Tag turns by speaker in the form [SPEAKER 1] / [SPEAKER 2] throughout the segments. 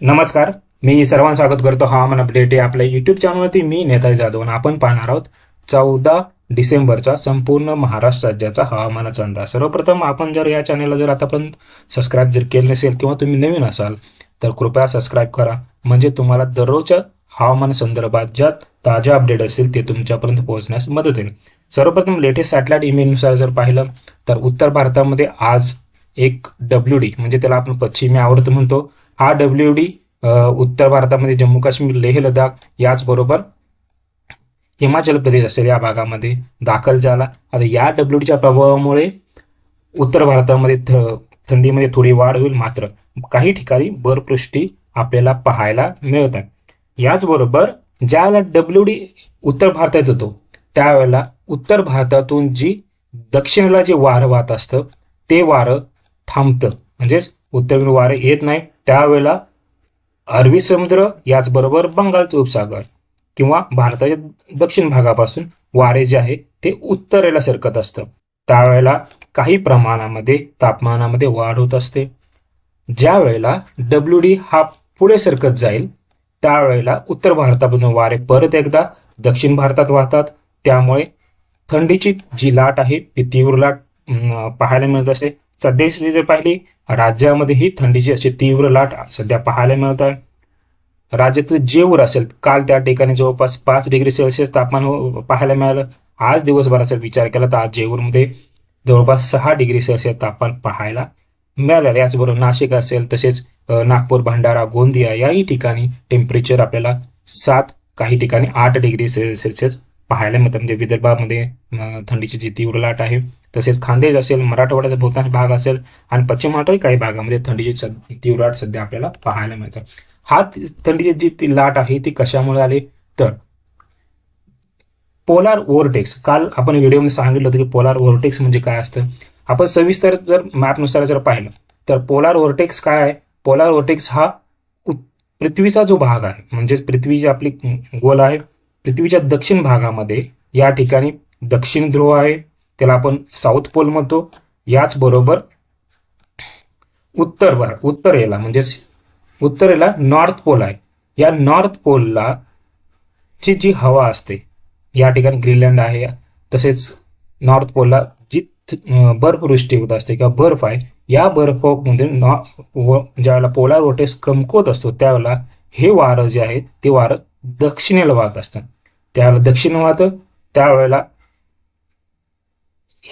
[SPEAKER 1] नमस्कार मी सर्वांचं स्वागत करतो हवामान अपडेट. आहे आपल्या युट्यूब चॅनलवरती मी नेताजी जाधव आणि आपण पाहणार आहोत चौदा डिसेंबरचा संपूर्ण महाराष्ट्र राज्याचा हवामानाचा अंदाज. सर्वप्रथम आपण जर या चॅनलला जर आतापर्यंत सबस्क्राईब जर केलं नसेल किंवा तुम्ही नवीन असाल तर कृपया सबस्क्राईब करा. म्हणजे तुम्हाला दररोजच्या हवामान संदर्भात ज्या ताज्या अपडेट असतील ते तुमच्यापर्यंत पोहोचण्यास मदत होईल. सर्वप्रथम लेटेस्ट सॅटेलाइट इमेजनुसार जर पाहिलं तर उत्तर भारतामध्ये आज एक डब्ल्यू डी म्हणजे त्याला आपण पश्चिमी आवर्त म्हणतो. हा डब्ल्यू डी उत्तर भारतामध्ये जम्मू काश्मीर लेह लडाख याचबरोबर हिमाचल प्रदेश असेल या भागामध्ये दाखल झाला. आता या डब्ल्यू डीच्या प्रभावामुळे उत्तर भारतामध्ये थ थंडीमध्ये थोडी वाढ होईल मात्र काही ठिकाणी बर्फवृष्टी आपल्याला पाहायला मिळत आहे याचबरोबर ज्यावेळेला डब्ल्यू डी उत्तर भारतात येतो त्यावेळेला उत्तर भारतातून जी दक्षिणेला जे वारं वाहत असतं ते वारं थांबतं. म्हणजेच उत्तरेकडून वारे येत नाही. त्यावेळेला अरबी समुद्र याचबरोबर बंगालचा उपसागर किंवा भारताच्या दक्षिण भागापासून वारे जे आहे ते उत्तरेला सरकत असतं. त्यावेळेला काही प्रमाणामध्ये तापमानामध्ये वाढ होत असते. ज्या वेळेला डब्ल्यू डी हा पुढे सरकत जाईल त्यावेळेला उत्तर भारतामधून वारे परत एकदा दक्षिण भारतात वाहतात. त्यामुळे थंडीची जी लाट आहे ती तीव्र लाट पाहायला मिळत असते. सध्याची जर पाहिली राज्यामध्येही थंडीची अशी तीव्र लाट सध्या पाहायला मिळत आहे राज्यातील जेऊर असेल काल त्या ठिकाणी जवळपास पाच डिग्री सेल्सिअस तापमान हो- पाहायला मिळालं. आज दिवसभराचा विचार केला तर आज जेऊरमध्ये जवळपास सहा डिग्री सेल्सिअस तापमान पाहायला मिळालं याचबरोबर नाशिक असेल तसेच नागपूर भंडारा गोंदिया याही ठिकाणी टेम्परेचर आपल्याला सात काही ठिकाणी आठ डिग्री सेल्सिअस पाहायला मिळतं. म्हणजे विदर्भामध्ये थंडीची जी तीव्र लाट आहे तसेच खानदेश असेल मराठवाड्याचा बहुतांश भाग असेल आणि पश्चिम महाराष्ट्राही काही भागामध्ये थंडीची सद- सध्या आपल्याला पाहायला मिळतात हा थंडीची जी ती लाट आहे ती कशामुळे आली? तर पोलार ओव्हरटेक्स काल आपण व्हिडिओमध्ये सांगितलं होतं की पोलार ओव्हरटेक्स म्हणजे काय असतं? आपण सविस्तर जर मॅपनुसार जर पाहिलं तर पोलार ओव्हरटेक्स काय आहे? पोलार ओव्हरटेक्स हा पृथ्वीचा जो भाग आहे म्हणजेच पृथ्वी जी आपली गोल आहे पृथ्वीच्या दक्षिण भागामध्ये या ठिकाणी दक्षिण ध्रुव आहे त्याला आपण साऊथ पोल म्हणतो. याचबरोबर उत्तर भार उत्तरेला म्हणजेच उत्तरेला नॉर्थ पोल आहे. या नॉर्थ पोलला ची जी हवा असते या ठिकाणी ग्रीनलँड आहे तसेच नॉर्थ पोलला जी बर्फवृष्टी होत असते किंवा बर्फ आहे या बर्फमध्ये नॉ व ज्यावेळेला पोलार वोटेस कमकुवत असतो त्यावेळेला हे वारं जे आहे ते वारं दक्षिणेला वाहत असतं त्यावेळेला दक्षिण वाहतं त्यावेळेला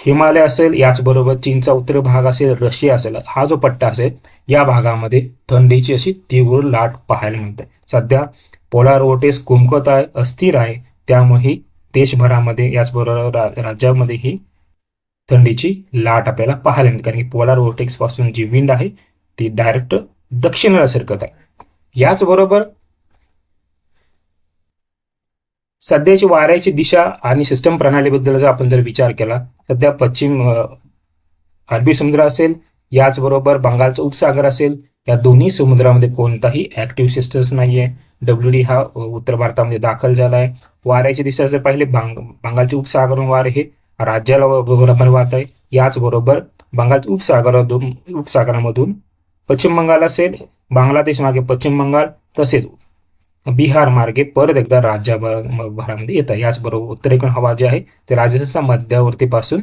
[SPEAKER 1] हिमालय असेल याचबरोबर चीनचा उत्तर भाग असेल रशिया असेल हा जो पट्टा असेल या भागामध्ये थंडीची अशी तीव्र लाट पाहायला मिळते. सध्या पोलार ओटेस कुमकत आहे अस्थिर आहे त्यामुळे देशभरामध्ये याचबरोबर रा- राज्यामध्येही थंडीची लाट आपल्याला पाहायला मिळते. कारण की पोलार ओटेक्सपासून जी विंड आहे ती डायरेक्ट दक्षिणेला सरकत आहे. याचबरोबर सध्याची वाऱ्याची दिशा आणि सिस्टम प्रणालीबद्दल जर आपण जर विचार केला सध्या पश्चिम अरबी समुद्र असेल याचबरोबर बंगालचा उपसागर असेल या दोन्ही समुद्रामध्ये कोणताही ऍक्टिव्ह सिस्टम्स नाहीये. डब्ल्यू डी हा उत्तर भारतामध्ये दाखल झाला आहे वाऱ्याची दिशा जर पाहिले बंग बंगालचे उपसागरून वारे हे राज्याला बरोबर वाहत आहे. याचबरोबर बंगालच्या उपसागरातून उपसागरामधून पश्चिम बंगाल असेल बांगलादेश मागे पश्चिम बंगाल तसेच बिहार मार्गे परत एकदा राज्यभरामध्ये येत आहे याचबरोबर उत्तरेकडून हवा जी आहे ते राजस्थानच्या मध्यवर्तीपासून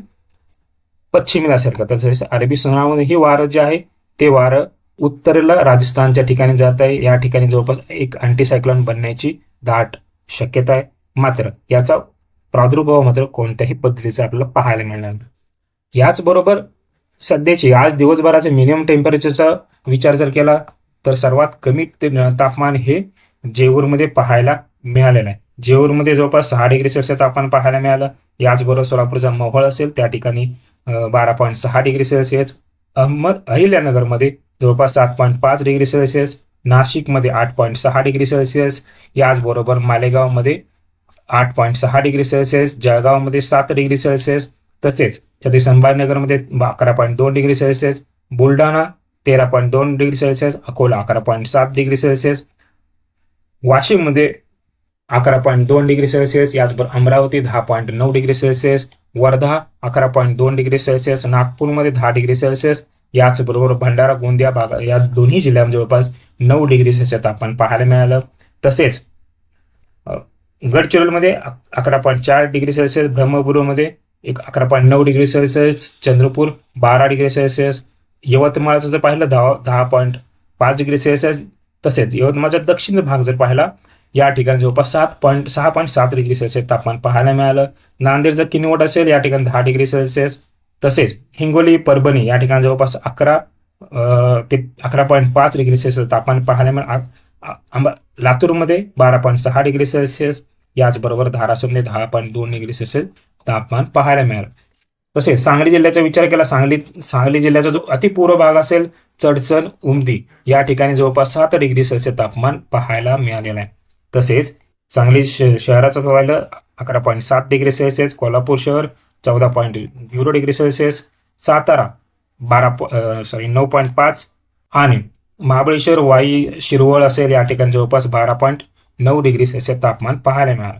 [SPEAKER 1] पश्चिमेला सरकत तसेच अरबी समुद्रामध्ये हे वारं जे आहे ते वारं उत्तरेला राजस्थानच्या ठिकाणी जात आहे. या ठिकाणी जवळपास एक अँटीसायक्लॉन बनण्याची दाट शक्यता आहे. मात्र याचा प्रादुर्भाव मात्र कोणत्याही पद्धतीचा आपल्याला पाहायला मिळणार नाही. याचबरोबर सध्याची आज दिवसभराचे मिनिमम टेम्परेचरचा विचार जर केला तर सर्वात कमी ते तापमान हे जेऊरमध्ये पाहायला मिळालेलं आहे. जेऊरमध्ये जवळपास सहा डिग्री सेल्सिअस तापमान पाहायला मिळालं. याचबरोबर सोलापूरचा मोहोळ असेल त्या ठिकाणी बारा पॉईंट सहा डिग्री सेल्सिअस अहमद अहिल्यानगरमध्ये जवळपास सात पॉईंट पाच डिग्री सेल्सिअस नाशिकमध्ये आठ पॉईंट सहा डिग्री सेल्सिअस याचबरोबर मालेगावमध्ये आठ पॉईंट सहा डिग्री सेल्सिअस जळगावमध्ये सात डिग्री सेल्सिअस तसेच छत्रपती संभाजीनगरमध्ये अकरा पॉईंट दोन डिग्री सेल्सिअस बुलढाणा तेरा पॉईंट दोन डिग्री सेल्सिअस अकोला अकरा पॉईंट सात डिग्री सेल्सिअस वाशिममध्ये अकरा पॉईंट दोन डिग्री सेल्सिअस याचबरोबर अमरावती दहा पॉईंट नऊ डिग्री सेल्सिअस वर्धा अकरा पॉईंट दोन डिग्री सेल्सिअस नागपूरमध्ये दहा डिग्री सेल्सिअस याचबरोबर भंडारा गोंदिया भाग या दोन्ही जिल्ह्यांमध्ये जवळपास नऊ डिग्री सेल्सिअस तापमान पाहायला मिळालं. तसेच गडचिरोलमध्ये गडचिरोलीमध्ये अकरा पॉईंट चार डिग्री सेल्सिअस ब्रह्मपूरमध्ये एक अकरा पॉईंट नऊ डिग्री सेल्सिअस चंद्रपूर बारा डिग्री सेल्सिअस यवतमाळचं जर पाहिलं दहा दहा पॉईंट पाच डिग्री सेल्सिअस तसेच यवतमाळचा दक्षिण भाग जर पाहिला या ठिकाणी जवळपास सात पॉईंट सहा पॉईंट सात डिग्री सेल्सिअस तापमान पाहायला मिळालं. नांदेड जर किनवट असेल या ठिकाणी दहा डिग्री सेल्सिअस. तसेच हिंगोली परभणी या ठिकाणी जवळपास अकरा ते अकरा पॉईंट पाच डिग्री सेल्सिअस तापमान पाहायला मिळालं आंबा लातूरमध्ये बारा पॉईंट सहा डिग्री सेल्सिअस. याचबरोबर धाराशिवमध्ये दहा पॉईंट दोन डिग्री सेल्सिअस तापमान पाहायला मिळालं. तसेच सांगली जिल्ह्याचा विचार केला सांगली सांगली जिल्ह्याचा जो अतिपूर्व भाग असेल चडसण उमदी या ठिकाणी जवळपास सात डिग्री सेल्सिअस तापमान पाहायला मिळालेलं आहे. तसेच सांगली श- शहराचं पाहिलं अकरा पॉईंट सात डिग्री सेल्सिअस कोल्हापूर शहर चौदा point zero degree Celsius Satara बारा सॉरी नऊ पॉईंट पाच आणि महाबळेश्वर वाई शिरवळ असेल या ठिकाणी जवळपास बारा पॉईंट नऊ डिग्री सेल्सिअस तापमान पाहायला मिळालं.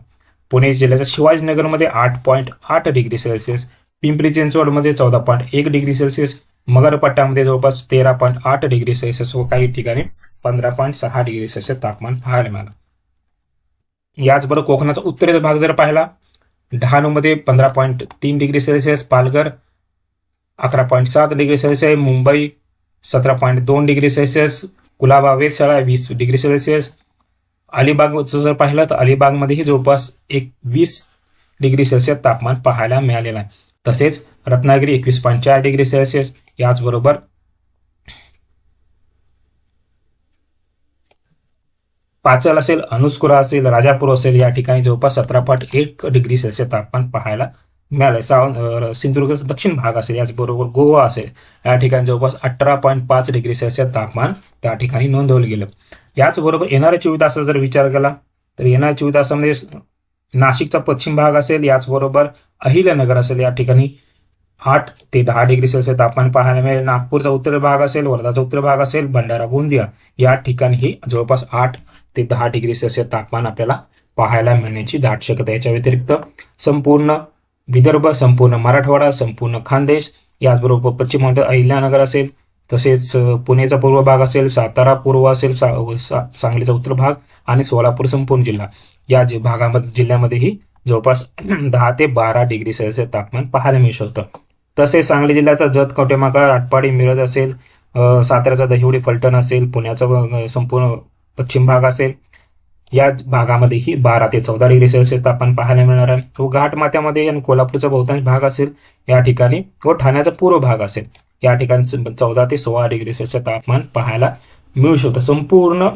[SPEAKER 1] पुणे जिल्ह्याच्या शिवाजीनगरमध्ये आठ पॉईंट आठ डिग्री सेल्सिअस पिंपरी चिंचवडमध्ये चौदा पॉईंट एक डिग्री सेल्सिअस मगरपट्ट्यामध्ये जवळपास तेरा पॉईंट आठ डिग्री सेल्सिअस व काही ठिकाणी पंधरा पॉईंट सहा डिग्री सेल्सिअस तापमान पाहायला मिळालं. याचबरोबर कोकणाचा उत्तरेचा भाग जर पाहिला डहाणूमध्ये पंधरा पॉईंट तीन डिग्री सेल्सिअस पालघर अकरा पॉईंट सात डिग्री सेल्सिअस मुंबई सतरा पॉईंट दोन डिग्री सेल्सिअस कुलाबा वेधशाळा वीस डिग्री सेल्सिअस. अलिबागचं जर पाहिलं तर अलिबागमध्येही जवळपास एक वीस डिग्री सेल्सिअस तापमान पाहायला मिळालेलं आहे. तसेच रत्नागिरी एकवीस पॉईंट चार डिग्री सेल्सिअस याचबरोबर पाचल असेल अनुस्कुरा असेल राजापूर असेल या ठिकाणी जवळपास सतरा पॉईंट एक डिग्री सेल्सिअस तापमान पाहायला मिळालं सावंत सिंधुदुर्गचा दक्षिण भाग असेल याचबरोबर गोवा असेल या ठिकाणी जवळपास अठरा पॉईंट पाच डिग्री सेल्सिअस तापमान त्या ठिकाणी नोंदवलं गेलं. याचबरोबर येणाऱ्या चोवीस तासाचा जर विचार केला तर येणाऱ्या चोवीस तासामध्ये नाशिकचा पश्चिम भाग असेल याचबरोबर अहिल्यानगर असेल या ठिकाणी आठ ते दहा डिग्री सेल्सिअस तापमान पाहायला मिळेल. नागपूरचा उत्तर भाग असेल वर्धाचा उत्तर भाग असेल भंडारा गोंदिया या ठिकाणीही जवळपास आठ ते दहा डिग्री सेल्सिअस तापमान आपल्याला पाहायला मिळण्याची दाट शक्यता याच्या व्यतिरिक्त संपूर्ण विदर्भ संपूर्ण मराठवाडा संपूर्ण खानदेश याचबरोबर पश्चिम अहिल्यानगर असेल तसेच पुणेचा पूर्व भाग असेल सातारा पूर्व असेल सा- सा- सांगलीचा उत्तर भाग आणि सोलापूर संपूर्ण जिल्हा. या भागामध्ये जिल्ह्यामध्येही जवळपास दहा ते बारा डिग्री सेल्सिअस तापमान पाहायला मिळू शकतं. तसेच सांगली जिल्ह्याचा जत कवटेमाका आटपाडी मिरज असेल साताऱ्याचा दहिवडी फलटण असेल पुण्याचा संपूर्ण पश्चिम भाग असेल या भागामध्येही बारा ते चौदा डिग्री सेल्सिअस तापमान पाहायला मिळणार आहे. तो घाट माथ्यामध्ये आणि कोल्हापूरचा बहुतांश भाग असेल या ठिकाणी व ठाण्याचा पूर्व भाग असेल या ठिकाणी चौदा ते सोळा डिग्री सेल्सिअस तापमान पाहायला मिळू शकतं. संपूर्ण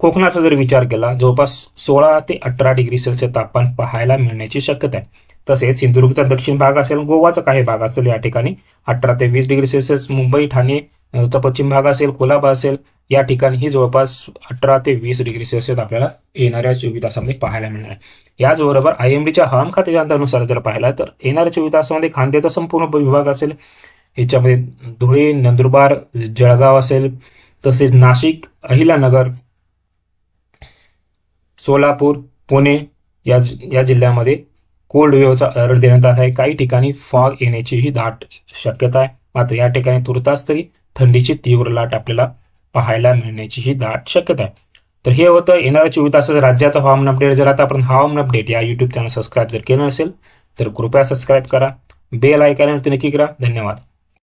[SPEAKER 1] कोकणाचा जर विचार केला जवळपास सोळा ते अठरा डिग्री सेल्सिअस तापमान पाहायला मिळण्याची शक्यता आहे. तसेच सिंधुदुर्गचा दक्षिण भाग असेल गोवाचा काही भाग असेल या ठिकाणी अठरा ते वीस डिग्री सेल्सिअस मुंबई ठाणे चा पश्चिम भाग असेल कोल्हापूर असेल या ठिकाणी ही जवळपास अठरा ते वीस डिग्री सेल्सिअस आपल्याला येणाऱ्या चोवीस तासामध्ये पाहायला मिळणार आहे. याचबरोबर आय एम डीच्या हवाम खात्याच्या अंदानुसार जर पाहिला तर येणाऱ्या चोवीस तासामध्ये खांद्याचा संपूर्ण विभाग असेल याच्यामध्ये धुळे नंदुरबार जळगाव असेल तसेच नाशिक अहिलानगर सोलापूर पुणे या या जिल्ह्यामध्ये कोल्ड वेव्हचा अलर्ट देण्यात आला आहे. काही ठिकाणी फॉग येण्याचीही दाट शक्यता आहे. मात्र या ठिकाणी तुर्तास तरी थंडीची तीव्र लाट आपल्याला पाहायला मिळण्याचीही दाट शक्यता आहे. तर हे होतं येणाऱ्या चोवीस तासाचं राज्याचं हवामान अपडेट जर आता आपण हवामान अपडेट या यूट्यूब चॅनल सबस्क्राईब जर केलं नसेल तर कृपया सबस्क्राईब करा बेल ऐकायला नक्की करा. धन्यवाद.